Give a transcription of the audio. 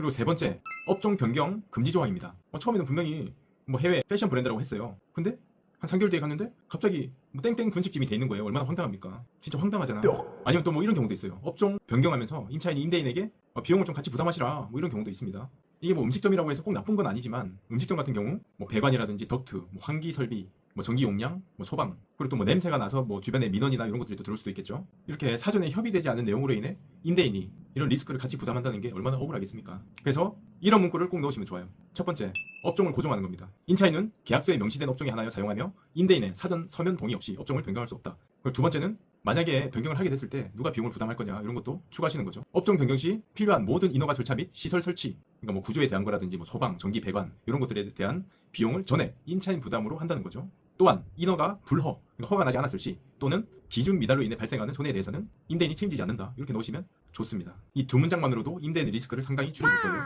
그리고 세 번째, 업종 변경 금지 조항입니다. 어, 처음에는 분명히 뭐 해외 패션 브랜드라고 했어요. 근데 한 3개월 뒤에 갔는데 갑자기 뭐 땡땡 분식집이 돼 있는 거예요. 얼마나 황당합니까? 진짜 황당하잖아. 아니면 또 뭐 이런 경우도 있어요. 업종 변경하면서 임차인이 임대인에게 어, 비용을 좀 같이 부담하시라 뭐 이런 경우도 있습니다. 이게 뭐 음식점이라고 해서 꼭 나쁜 건 아니지만 음식점 같은 경우 뭐 배관이라든지 덕트, 뭐 환기 설비, 뭐 전기 용량, 뭐 소방 그리고 또 뭐 냄새가 나서 뭐 주변에 민원이나 이런 것들이 또 들어올 수도 있겠죠. 이렇게 사전에 협의되지 않은 내용으로 인해 임대인이 이런 리스크를 같이 부담한다는 게 얼마나 억울하겠습니까? 그래서 이런 문구를 꼭 넣으시면 좋아요. 첫 번째, 업종을 고정하는 겁니다. 임차인은 계약서에 명시된 업종에 하나여 사용하며 임대인의 사전 서면 동의 없이 업종을 변경할 수 없다. 그리고 두 번째는 만약에 변경을 하게 됐을 때 누가 비용을 부담할 거냐 이런 것도 추가하시는 거죠. 업종 변경 시 필요한 모든 인허가 절차 및 시설 설치, 그러니까 뭐 구조에 대한 거라든지 뭐 소방, 전기, 배관 이런 것들에 대한 비용을 전에 임차인 부담으로 한다는 거죠. 또한 인허가 불허, 허가 나지 않았을 시 또는 기준 미달로 인해 발생하는 손해에 대해서는 임대인이 책임지지 않는다 이렇게 넣으시면 좋습니다. 이 두 문장만으로도 임대인의 리스크를 상당히 줄여줄 거예요.